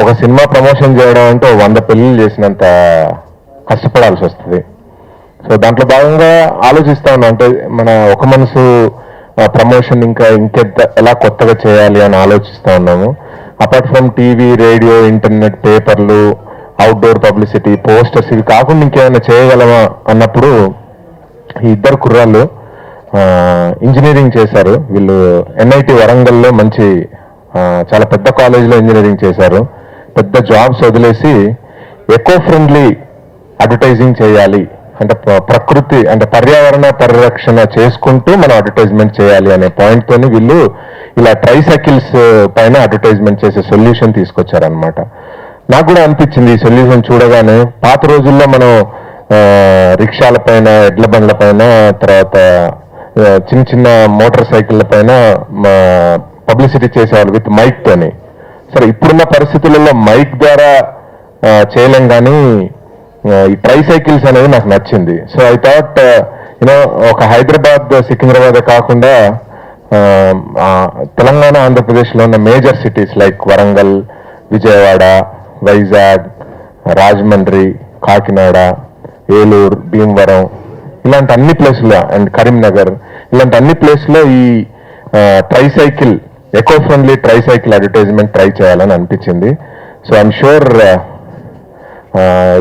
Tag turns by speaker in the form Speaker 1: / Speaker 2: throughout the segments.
Speaker 1: ఒక cinema promotion చేయడం అంటే వంద పెళ్ళిళ్ళు చేసినంత కష్టపడాల్సి వస్తుంది. సో దాంట్లో భాగంగా ఆలోచిస్తా ఉన్నా అంటే మన ఒక మనసు ప్రమోషన్ ఇంకా ఇంకెంత ఎలా కొత్తగా చేయాలి అని ఆలోచిస్తూ ఉన్నాము. Apart from TV radio internet పేపర్లు అవుట్డోర్ పబ్లిసిటీ పోస్టర్స్ ఇవి కాకుండా ఇంకేమైనా చేయగలమా అన్నప్పుడు ఈ ఇద్దరు కుర్రాళ్ళు ఇంజనీరింగ్ చేశారు. వీళ్ళు ఎన్ఐటి వరంగల్లో మంచి చాలా పెద్ద కాలేజీలో ఇంజనీరింగ్ చేశారు. పెద్ద జాబ్స్ వదిలేసి ఎకో ఫ్రెండ్లీ అడ్వర్టైజింగ్ చేయాలి. అంటే ప్రకృతి అంటే పర్యావరణ పరిరక్షణ చేసుకుంటూ మనం అడ్వర్టైజ్మెంట్ చేయాలి అనే పాయింట్ తోని వీళ్ళు ఇలా ట్రైసైకిల్స్ పైన అడ్వర్టైజ్మెంట్ చేసే సొల్యూషన్ తీసుకొచ్చారనమాట నాకు కూడా అనిపించింది ఈ సొల్యూషన్ చూడగానే. పాత రోజుల్లో మనం రిక్షాల పైన ఎడ్ల బండ్ల పైన తర్వాత చిన్న చిన్న మోటార్ సైకిళ్ళ పైన పబ్లిసిటీ చేసేవాళ్ళు విత్ మైక్ తోని. సరే ఇప్పుడున్న పరిస్థితులలో మైక్ ద్వారా చేయలేం కానీ ఈ ట్రైసైకిల్స్ అనేది నాకు నచ్చింది. సో ఐ థాట్ యూనో ఒక హైదరాబాద్ సికింద్రాబాద్ కాకుండా తెలంగాణ ఆంధ్రప్రదేశ్లో ఉన్న major cities like Warangal Vijayawada Vizag Rajahmundry Kakinada Eluru Bhimavaram ఇలాంటి అన్ని ప్లేసుల్లో అండ్ కరీంనగర్ ఇలాంటి అన్ని ప్లేస్లో ఈ tricycle eco friendly tricycle advertisement try చేయాలని అనిపించింది. So I'm sure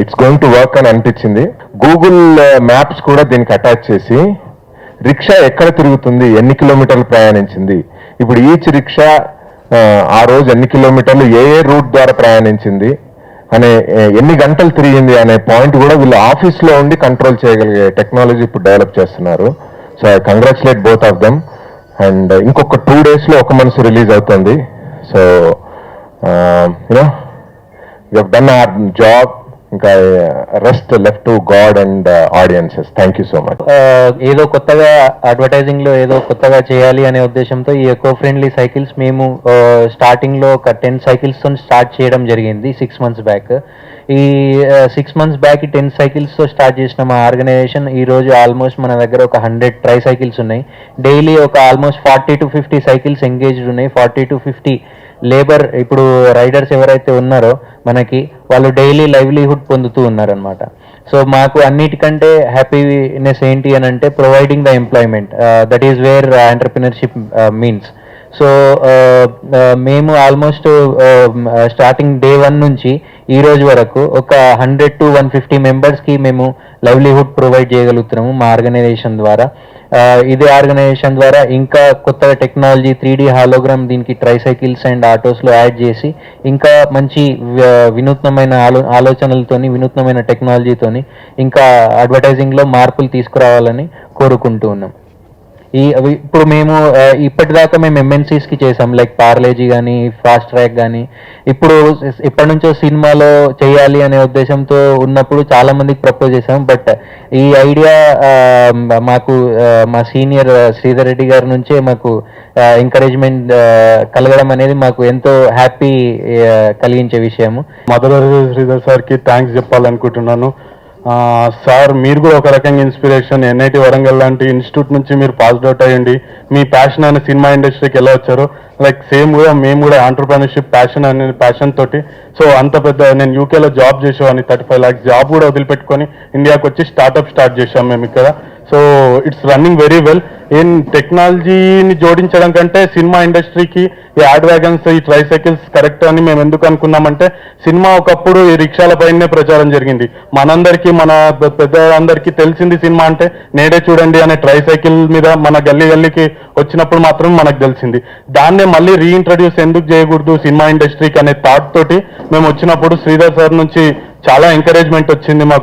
Speaker 1: it's going to work అని అనిపించింది. గూగుల్ మ్యాప్స్ uh, కూడా దీనికి అటాచ్ చేసి రిక్షా ఎక్కడ తిరుగుతుంది ఎన్ని కిలోమీటర్లు ప్రయాణించింది. ఇప్పుడు ఈచ్ రిక్షా uh, ఆ, రోజు ఎన్ని కిలోమీటర్లు ఏ ఏ రూట్ ద్వారా ప్రయాణించింది అనే ఎన్ని గంటలు తిరిగింది అనే పాయింట్ కూడా వీళ్ళు ఆఫీస్లో ఉండి కంట్రోల్ చేయగలిగే టెక్నాలజీ ఇప్పుడు డెవలప్ చేస్తున్నారు. So I congratulate both of them and ఇంకొక టూ డేస్లో ఒక మనసు రిలీజ్ అవుతుంది. So you know you done our job ఇంకా rest left to God and audiences thank you so much
Speaker 2: ఏదో కొత్తగా అడ్వర్టైజింగ్లో ఏదో కొత్తగా చేయాలి అనే ఉద్దేశంతో ఈ ఎకో ఫ్రెండ్లీ సైకిల్స్ మేము uh, స్టార్టింగ్లో ఒక టెన్ సైకిల్స్తో స్టార్ట్ చేయడం జరిగింది సిక్స్ మంత్స్ బ్యాక్ ఈ సిక్స్ మంత్స్ బ్యాక్ ఈ టెన్ సైకిల్స్తో స్టార్ట్ చేసిన మా ఆర్గనైజేషన్ ఈ రోజు ఆల్మోస్ట్ మన దగ్గర ఒక హండ్రెడ్ ట్రై సైకిల్స్ ఉన్నాయి. డైలీ ఒక almost forty to fifty cycles engaged ఉన్నాయి. ఫార్టీ టు ఫిఫ్టీ లేబర్ ఇప్పుడు రైడర్స్ ఎవరైతే ఉన్నారో మనకి వాళ్ళు డైలీ లైవ్లీహుడ్ పొందుతూ ఉన్నారనమాట సో మాకు అన్నిటికంటే హ్యాపీనెస్ ఏంటి అని అంటే providing the employment that is where entrepreneurship means so మేము ఆల్మోస్ట్ స్టార్టింగ్ డే వన్ నుంచి ఈ రోజు వరకు ఒక హండ్రెడ్ టు వన్ ఫిఫ్టీ మెంబర్స్కి మేము లైవ్లీహుడ్ ప్రొవైడ్ చేయగలుగుతున్నాము మా ఆర్గనైజేషన్ ద్వారా. ఇదే ఆర్గనైజేషన్ ద్వారా ఇంకా కొత్త టెక్నాలజీ త్రీ డి హాలోగ్రామ్ దీనికి ట్రైసైకిల్స్ అండ్ ఆటోస్లో యాడ్ చేసి ఇంకా మంచి వినూత్నమైన ఆలో ఆలోచనలతోని వినూత్నమైన టెక్నాలజీతోని ఇంకా అడ్వర్టైజింగ్లో మార్పులు తీసుకురావాలని కోరుకుంటూ ఉన్నాం. ఈ ఇప్పుడు మేము ఇప్పటిదాకా మేము ఎంఎన్సీస్కి చేసాం. లైక్ పార్లేజీ కానీ ఫాస్ట్ ట్రాక్ కానీ ఇప్పుడు ఇప్పటి నుంచో సినిమాలో చేయాలి అనే ఉద్దేశంతో ఉన్నప్పుడు చాలా మందికి ప్రపోజ్ చేసాం. బట్ ఈ ఐడియా మాకు మా సీనియర్ శ్రీధర్ రెడ్డి గారి నుంచే మాకు ఎంకరేజ్మెంట్ కలగడం అనేది మాకు ఎంతో హ్యాపీ కలిగించే విషయము.
Speaker 3: మదర్ శ్రీధర్ సార్కి థ్యాంక్స్ చెప్పాలనుకుంటున్నాను. సార్ మీరు కూడా ఒక రకంగా ఇన్స్పిరేషన్ ఎన్ఐటి వరంగల్ లాంటి ఇన్స్టిట్యూట్ నుంచి మీరు పాస్డ్ అవుట్ అయ్యండి. మీ ప్యాషన్ అనే సినిమా ఇండస్ట్రీకి ఎలా వచ్చారు లైక్ సేమ్ కూడా మేము కూడా ఆంటర్ప్రినర్షిప్ ప్యాషన్ అనే ప్యాషన్ తోటి. సో అంత పెద్ద నేను యూకేలో జాబ్ చేసేవాడిని థర్టీ ఫైవ్ ల్యాక్స్ జాబ్ కూడా వదిలిపెట్టుకొని ఇండియాకి వచ్చి స్టార్ట్అప్ స్టార్ట్ చేసాం మేము ఇక్కడ. So it's running very well. ఏం టెక్నాలజీని జోడించడం కంటే సినిమా ఇండస్ట్రీకి ఈ యాడ్ వ్యాగన్స్ ఈ ట్రైసైకిల్స్ కరెక్ట్ అని మేము ఎందుకు అనుకున్నామంటే సినిమా ఒకప్పుడు ఈ రిక్షాల పైనే ప్రచారం జరిగింది. మనందరికీ మన పెద్దలందరికీ తెలిసింది సినిమా అంటే నేడే చూడండి అనే ట్రైసైకిల్ మీద మన గల్లీ గల్లీకి వచ్చినప్పుడు మాత్రం మనకు తెలిసింది. దాన్నే మళ్ళీ రీఇంట్రడ్యూస్ ఎందుకు చేయకూడదు సినిమా ఇండస్ట్రీకి అనే థాట్ తోటి మేము వచ్చినప్పుడు శ్రీధర్ సార్ నుంచి చాలా ఎంకరేజ్మెంట్ వచ్చింది మాకు.